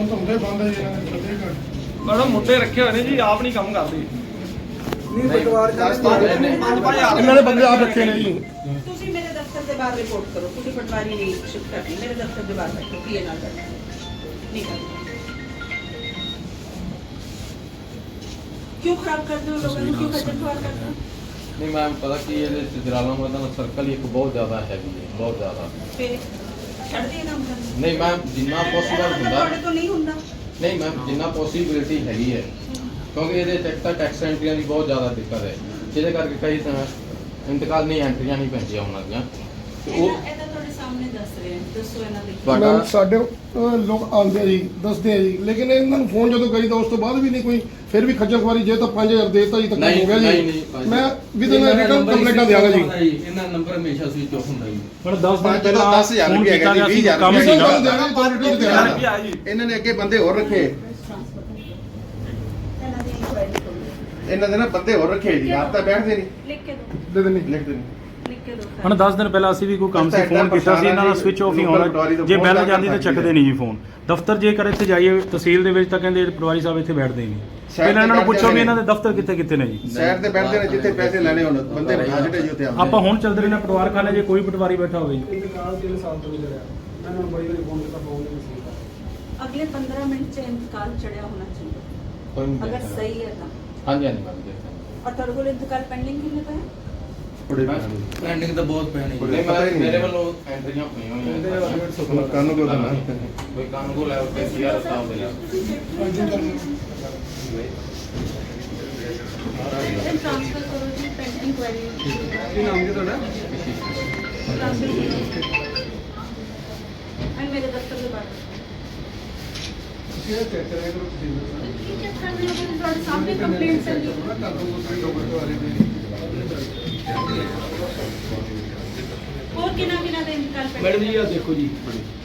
ਹੁਣ ਤਾਂ ਹੁੰਦੇ ਬੰਦ ਹੈ ਜੀ ਇਹਨਾਂ ਦੇ ਪ੍ਰਤੀਕ ਘੰਟੇ ਮੈਡਮ ਮੁੱਦੇ ਰੱਖੇ ਹੋਏ ਨੇ ਜੀ ਆਪ ਨਹੀਂ ਕੰਮ ਕਰਦੇ। ਇਹਨਾਂ ਨੇ ਬੰਦੇ ਆਪ ਰੱਖੇ ਨੇ ਜੀ। ਤੁਸੀਂ ਮੇਰੇ ਦਫ਼ਤਰ ਦੇ ਬਾਹਰ ਰਿਪੋਰਟ ਕਰੋ। ਤੁਸੀਂ ਪਟਵਾਰੀ ਨਹੀਂ ਸ਼ਿਫਟ ਕਰਨੀ ਮੇਰੇ ਦਫ਼ਤਰ ਦੇ ਬਾਹਰ ਬੈਠੋ ਪੀਏ ਨਾਲ ਬੈਠੋ ਨਹੀਂ ਕਰਨਾ। ਕਿਉਂ ਖਰਾਬ ਕਰਦੇ ਹੋ ਲੋਕਾਂ ਨੂੰ? ਕਿਉਂ ਖੱਜਲ ਖੁਆਰ ਕਰਦੇ ਹੋ? ਨਹੀਂ ਮੈਮ ਪਤਾ ਕੀ ਇਹਦੇ ਚ ਜਲਾਲਾਬਾਦ ਦਾ ਸਰਕਲ ਇੱਕ ਬਹੁਤ ਜ਼ਿਆਦਾ ਹੈਵੀ ਹੈ ਬਹੁਤ ਜ਼ਿਆਦਾ। ਫਿਰ ਛੱਡ ਦੇ ਕੰਮ ਕਰਨਾ। ਨਹੀਂ ਮੈਮ ਜਿੰਨਾ ਪੋਸੀਬਲ ਹੁੰਦਾ ਤੁਹਾਡੇ ਤੋਂ ਨਹੀਂ ਹੁੰਦਾ। ਨਹੀਂ ਮੈਮ ਜਿੰਨਾ ਪੋਸੀਬਿਲਿਟੀ ਹੈਗੀ ਹੈ। ਕਿਉਂਕਿ ਇਹਦੇ ਇੱਕ ਤਾਂ ਟੈਕਸ ਐਂਟਰੀਆਂ ਦੀ ਬਹੁਤ ਜ਼ਿਆਦਾ ਦਿੱਕਤ ਹੈ। ਜਿਹਦੇ ਕਰਕੇ ਕਈ ਤਾਂ ਇੰਤਕਾਲ ਨਹੀਂ ਐਂਟਰੀਆਂ ਨਹੀਂ ਪੈਂਦੀਆਂ ਉਹਨਾਂ ਦੀਆਂ। ਉਹ ਇਹਦਾ ਇਹਦਾ ਤੁਹਾਡੇ ਸਾਹਮਣੇ ਦੱਸ ਰਹੇ ਹਾਂ ਦੱਸੋ ਇਹਨਾਂ ਦੇ ਤੁਹਾਡਾ- ਮੈਮ ਸਾਡੇ ਅਹ, ਲੋਕ ਆਉਂਦੇ ਆ ਜੀ ਦੱਸਦੇ ਆ ਜੀ ਲੇਕਿਨ ਇਹਨਾਂ ਨੂੰ ਫੋਨ ਜਦੋਂ ਕਰੀਦਾ ਉਸ ਤੋਂ ਬਾਅਦ ਵੀ ਨਹੀਂ ਕੋਈ ਫਿਰ ਵੀ ਖੱਜਲ ਖੁਆਰੀ ਜੇ ਤਾਂ 5000 ਦੇਤਾ ਜੀ ਤਾਂ ਕੰਮ ਨਹੀਂ, ਹੋ ਗਿਆ ਨਹੀਂ, ਜੀ। ਨਹੀਂ, ਭਾਜੀ। ਮੈਂ ਵਿਦ ਇਨ ਰਿਟਰਨ ਕੰਪਲੇਂਟਾਂ ਦਿਆਂਗਾ ਜੀ। ਇਹਨਾਂ ਨੰਬਰ ਹਮੇਸ਼ਾ ਸਵਿਚ ਆਫ ਹੁੰਦਾ ਜੀ। ਹੁਣ 10 ਪੰਜ ਤੋਂ 10000 ਰੁਪਏ ਹੈਗਾ ਜੀ 20000 ਕੰਮ ਰੁਪਏ ਸੀਗਾ ਰਿਟਰਨ ਦਿਆਂਗਾ ਜੀ ਤੁਹਾਨੂੰ ਰਿਟਰਨ ਦਿਆਂਗਾ। ਕੀ ਆ ਜੀ ਇਹਨਾਂ ਨੇ ਅੱਗੇ ਬੰਦੇ ਹੋਰ ਰੱਖੇ। ਇਹਨਾਂ ਦੀ ਇਨਕੁਆਇਰੀ ਕਰੋ ਇਹਨਾਂ ਦੇ ਨਾ ਬੰਦੇ ਹੋਰ ਰੱਖੇ ਜੀ ਆਪ ਤਾਂ ਬੈਠਦੇ ਨਹੀਂ। ਲਿਖ ਕੇ ਦਿਓ। ਦੇ ਦੇਣੀ ਲਿਖਦੇ ਨਹੀਂ। ਲਿਖ ਦਿਓ ਹੁਣ 10 ਦਿਨ ਪਹਿਲਾਂ ਅਸੀਂ ਵੀ ਕੋਈ ਕੰਮ ਸੀ ਫੋਨ ਕੀਤਾ ਸੀ ਇਹਨਾਂ ਦਾ ਸਵਿਚ ਆਫ ਹੀ ਹੋਣਾ ਜੇ ਬੈਲ ਜਾਂਦੀ ਤਾਂ ਚੱਕਦੇ ਨਹੀਂ ਜੀ ਫੋਨ। ਦਫ਼ਤਰ ਜੇਕਰ ਇੱਥੇ ਜਾਈਏ ਤਹਿਸੀਲ ਦੇ ਵਿੱਚ ਤਾਂ ਕਹਿੰਦੇ ਪਟਵਾਰੀ ਸਾਹਿਬ ਇੱਥੇ ਬੈਠਦੇ ਹੀ ਨਹੀਂ ਪਹਿਲਾਂ ਇਹਨਾਂ ਨੂੰ ਪੁੱਛੋ ਵੀ ਇਹਨਾਂ ਦੇ ਦਫ਼ਤਰ ਕਿੱਥੇ ਕਿੱਥੇ ਨੇ ਜੀ। ਸਾਈਡ ਤੇ ਬੈਠਦੇ ਨੇ ਜਿੱਥੇ ਪੈਸੇ ਲੈਣੇ ਹੋਣ ਬੰਦੇ ਬਿਠਾ ਜਿਹੜੇ ਜੀ ਉੱਥੇ ਆਉਂਦੇ ਆਪਾਂ ਹੁਣ ਚੱਲਦੇ ਰਹੇ ਨੇ ਪਟਵਾਰਖਾਨੇ ਜੇ ਕੋਈ ਪਟਵਾਰੀ ਬੈਠਾ ਹੋਵੇ ਜੀ। ਇੰਤਕਾਲ 3 ਸਾਲ ਤੋਂ ਨਹੀਂ ਕਰਿਆ ਮੈਂ ਉਹਨਾਂ ਨੂੰ ਬੜੀ ਵਾਰੀ ਫੋਨ ਕੀਤਾ ਫੋਨ ਨਹੀਂ ਸੀ ਅਗਲੇ 15 ਮਿੰਟ ਚ ਇੰਤਕਾਲ ਚੜਿਆ ਹੋਣਾ ਚਾਹੀਦਾ। ਕੋਈ ਨਹੀਂ ਅਗਰ। ਸਹੀ ਹੈ ਤਾਂ। ਹਾਂਜੀ ਹਾਂਜੀ ਮੈਮ ਔਰ ਤੁਹਾਡੇ ਕੋਲ ਇੰਤਕਾਲ ਪੈਂਡਿੰਗ ਕਿੰਨੇ ਪਏ ਥੋੜੇ ਪੈਂਡਿੰਗ ਤਾਂ ਬਹੁਤ ਪੈਣੀ ਕੋਈ ਨਹੀਂ ਪਤਾ ਹੀ ਮੈਂ ਨਹੀਂ। ਮੇਰੇ ਵੱਲੋਂ ਐਂਟਰੀਆਂ ਹੋਈਆਂ ਹੋਈਆਂ ਕਾਨੂੰ ਕੋ ਦੇਣਾ? ਕੋਈ ਕਾਨੂੰਨ ਕੋ ਲੈ ਕੇ ਸੀਆਰ ਸਾਹਿਬ ਦੇ ਨਾਲ ਟ੍ਰਾਂਸਫਰ ਕਰੋ ਜੀ। ਪੈਂਡਿੰਗ ਇਨਕੁਆਇਰੀ ਕੀ ਨਾਮ ਕੀ ਤੁਹਾਡਾ? ਐਂਡ ਮੇਰੇ ਦਫ਼ਤਰ ਦੇ ਬਾਹਰ। ਤੁਸੀਂ ਇਹ ਚੈੱਕ ਕਰਿਆ ਕਰੋ ਤੁਸੀਂ ਠੀਕ ਹੈ? ਸਰ ਮੈਨੂੰ ਤੁਹਾਡੇ ਸਾਹਮਣੇ ਕੰਪਲੇਂਟ ਚੱਲ। ਹੈ ਕਰ ਦੋ ਕੋਈ ਡਾਕਟਰ ਵਾਲੇ ਹੋਰ ਕਿਹਨਾਂ ਕਿਹਨਾਂ ਦੇ ਇੰਤਕਾਲ pending ਮੈਡਮ ਜੀ ਆ ਦੇਖੋ ਜੀ।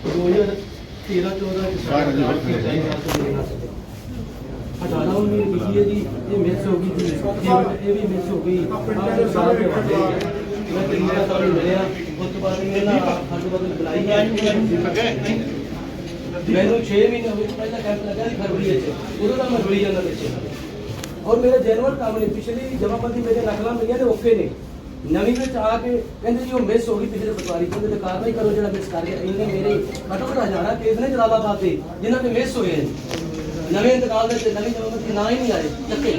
2013 14 ਚ ਜੀ, ਬਾਹਰ। ਅਠਾਰਾਂ ਉੱਨੀ ਲਿਖੀ ਹੈ ਜੀ ਇਹ ਮਿਸ ਹੋ ਗਈ ਜੀ। ਇਹ ਵੀ ਮਿਸ ਹੋ ਗਈ। ਆਹ ਸਾਲ ਦੇ ਵੱਡੇ ਮੈਂ ਤਿੰਨ ਸਾਲ ਮਿਲਿਆ ਉਸ ਤੋਂ ਬਾਅਦ ਇਹਨਾਂ ਹੱਦ ਬਦਲ ਬੁਲਾਈ ਹੈ। ਮੈਨੂੰ ਔਰ ਮੇਰਾ ਜੈਨੂਅਰ ਕੰਮ ਨਹੀਂ, ਪਿਛਲੀ ਜਮਾਬੰਦੀ ਮੇਰੇ ਨਕਲਾਂ ਮਿਲੀਆਂ ਨੇ ਓਕੇ ਨੇ। ਨਵੀਂ ਵਿੱਚ ਆ ਕੇ ਕਹਿੰਦੇ ਜੀ ਉਹ ਮਿਸ ਹੋ ਗਈ ਪਿਛਲੇ ਪਟਵਾਰੀ ਕੋਲ ਤੇ ਕਾਰਵਾਈ ਕਰੋ ਜਿਹੜਾ ਮਿਸ ਕਰ ਗਿਆ। ਇਹਨੇ ਮੇਰੇ ਘੱਟੋ ਘੱਟ ਹਜ਼ਾਰਾਂ ਕੇਸ ਨੇ ਜਲਾਲਾਬਾਦ ਦੇ, ਜਿਨ੍ਹਾਂ ਤੇ ਮਿਸ ਹੋਏ ਨੇ। ਨਵੇਂ ਇੰਤਕਾਲ ਦੇ ਨਵੀਂ ਜਮਾਬੰਦੀ ਨਾ ਹੀ ਨਹੀਂ ਆਏ, ਚੱਕੇ।